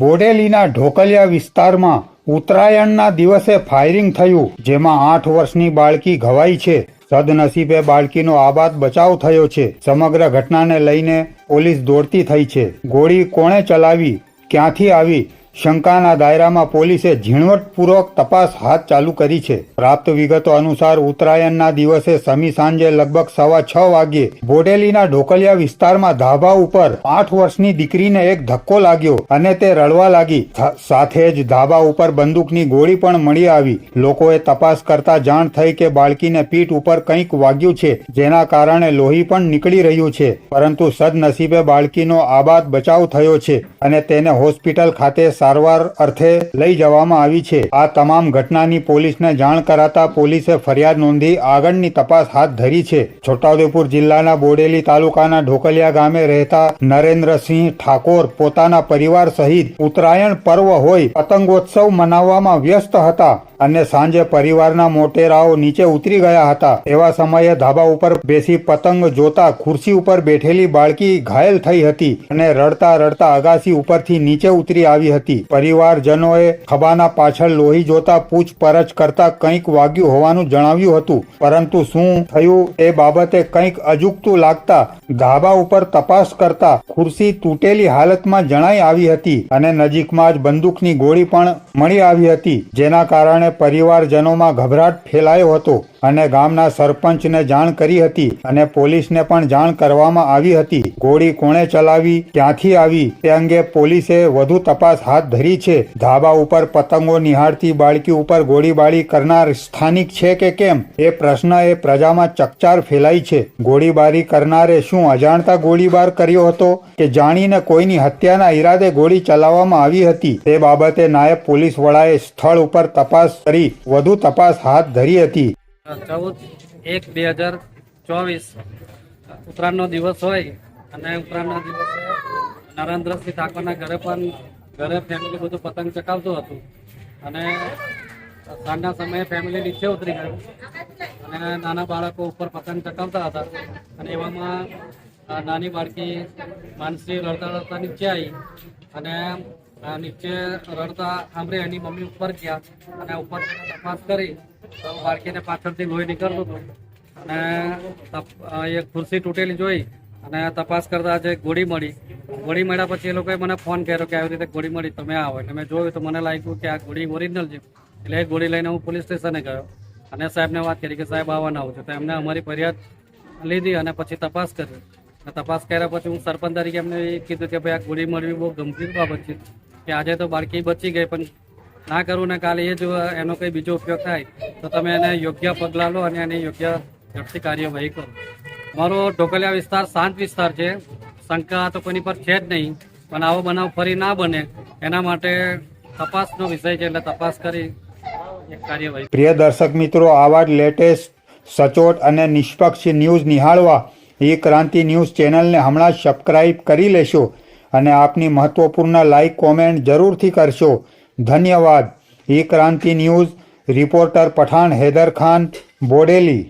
બોડેલીના ઢોકલિયા વિસ્તારમાં ઉત્તરાયણના દિવસે ફાયરિંગ થયું, જેમાં આઠ વર્ષની બાળકી ઘવાઈ છે. સદનસીબે બાળકીનો આબાદ બચાવ થયો છે. સમગ્ર ઘટનાને લઈને પોલીસ દોડતી થઈ છે. ગોળી કોણે ચલાવી, ક્યાંથી આવી શંકાના દાયરામાં પોલીસે ઝીણવટપૂર્વક તપાસ હાથ ચાલુ કરી છે. પ્રાપ્ત વિગતો અનુસાર ઉત્તરાયણના દિવસે સમી સાંજે લગભગ સવા છ વાગ્યે બોડેલીના ઢોકલિયા વિસ્તારમાં ધાબા ઉપર આઠ વર્ષની દીકરીને એક ધક્કો લાગ્યો અને તે રડવા લાગી. સાથે જ ધાબા ઉપર બંદૂકની ગોળી પણ મળી આવી. લોકોએ તપાસ કરતા જાણ થઈ કે બાળકીને પીઠ ઉપર કંઈક વાગ્યું છે, જેના કારણે લોહી પણ નીકળી રહ્યું છે. પરંતુ સદનસીબે બાળકીનો આબાદ બચાવ થયો છે અને તેને હોસ્પિટલ ખાતે સારવાર અર્થે લઈ જવામાં આવી છે. આ તમામ ઘટનાની પોલીસને જાણ કરાતા પોલીસે ફરિયાદ નોંધી આગળની તપાસ હાથ ધરી છે. છોટાઉદેપુર જિલ્લાના બોડેલી તાલુકાના ઢોકલિયા ગામે રહેતા નરેન્દ્રસિંહ ઠાકોર પોતાના પરિવાર સહિત ઉત્તરાયણ પર્વ હોય પતંગોત્સવ મનાવવામાં વ્યસ્ત હતા અને સાંજે પરિવારના મોટેરાઓ નીચે ઉતરી ગયા હતા. એવા સમયે ધાબા ઉપર બેસી પતંગ જોતા ખુરશી ઉપર બેઠેલી બાળકી ઘાયલ થઈ હતી અને રડતા રડતા અગાસી ઉપરથી નીચે ઉતરી આવી હતી. પરિવારજનોએ ખભાના પાછળ લોહી જોતા પૂછપરછ કરતા કંઈક વાગ્યું હોવાનું જણાવ્યું હતું. પરંતુ શું થયું એ બાબતે કંઈક અજુગતું લાગતા ધાબા ઉપર તપાસ કરતા ખુરશી તૂટેલી હાલતમાં જણાઈ આવી હતી અને નજીકમાં જ બંદૂકની ગોળી પણ મળી આવી હતી, જેના કારણે પરિવારજનોમાં ગભરાટ ફેલાયો હતો અને ગામના સરપંચને જાણ કરી હતી અને પોલીસને પણ જાણ કરવામાં આવી હતી. ગોળી કોણે ચલાવી, ક્યાંથી આવી, તે અંગે પોલીસે વધુ તપાસ હાથ ધરી છે. ધાબા ઉપર પતંગો નિહાળતી બાળકી ઉપર ગોળીબારી કરનાર સ્થાનિક છે કે કેમ? એ પ્રશ્ન એ પ્રજામાં ચકચાર ફેલાઈ છે. ગોળીબારી કરનારે શું અજાણતા ગોળીબાર કર્યો હતો? કે જાણીને કોઈની હત્યાના ઈરાદે ગોળી ચલાવવામાં આવી હતી? તે બાબતે નાયબ પોલીસ વડાએ સ્થળ ઉપર તપાસ કરી, વધુ તપાસ હાથ ધરી હતી. ચૌદ એક બે હજાર ચોવીસ ઉત્તરાયણનો દિવસ હોય અને ઉત્તરાયણના દિવસે નરેન્દ્રસિંહ ઠાકોરના ઘરે પણ ઘરે ફેમિલી બધું પતંગ ચકાવતું હતું. અને સાંજના સમયે ફેમિલી નીચે ઉતરી ગયું. અને નાના બાળકો ઉપર પતંગ ચકાવતા હતા. અને એવામાં નાની બાળકી માનસી રડતા રડતા નીચે આવી. અને નીચે રડતા સાંભળી એની મમ્મી ઉપર ગયા. અને ઉપર તપાસ કરી. તો બાળકીને પાછળથી લોહી નીકળતું હતું. અને એ ખુરશી તૂટેલી જોઈ. અને તપાસ કરતા આજે ગોળી મળી. ગોળી મળ્યા પછી એ લોકોએ મને ફોન કર્યો કે આવી રીતે ગોળી મળી, તમે આવો. એટલે મેં જોયું તો મને લાગ્યું કે આ ગોળી ઓરિજિનલ છે. એટલે એ ગોળી લઈને હું પોલીસ સ્ટેશને ગયો. અને સાહેબને વાત કરી કે સાહેબ આવવાના આવું. છે તો એમને અમારી ફરિયાદ લીધી અને પછી તપાસ કરી. અને તપાસ કર્યા પછી હું સરપંચ તરીકે એમને કીધું કે ભાઈ આ ગોળી મળવી બહુ ગંભીર બાબત છે. કે આજે તો બાળકી બચી ગઈ, પણ ના કરવું ને કાલે એ જો એનો કંઈ બીજો ઉપયોગ થાય, તો તમે એને યોગ્ય પગલાં લો અને એની યોગ્ય ઝડપી કાર્યવાહી કરો. મારો ઢોકલિયા વિસ્તાર શાંત વિસ્તાર છે. શંકા તો કોઈની પર છે જ નહીં, પણ આવો બનાવ ફરી ના બને એના માટે તપાસનો વિષય છે એટલે તપાસ કરી કાર્યવાહી. પ્રિય દર્શક મિત્રો આવા જ લેટેસ્ટ, સચોટ અને નિષ્પક્ષ ન્યૂઝ નિહાળવા એ ક્રાંતિ ન્યૂઝ ચેનલને હમણાં સબસ્ક્રાઈબ કરી લેશો અને આપની મહત્વપૂર્ણ લાઇક, કોમેન્ટ જરૂરથી કરશો. ધન્યવાદ. એ ક્રાંતિ ન્યૂઝ, રિપોર્ટર પઠાણ, હૈદર ખાન, બોડેલી.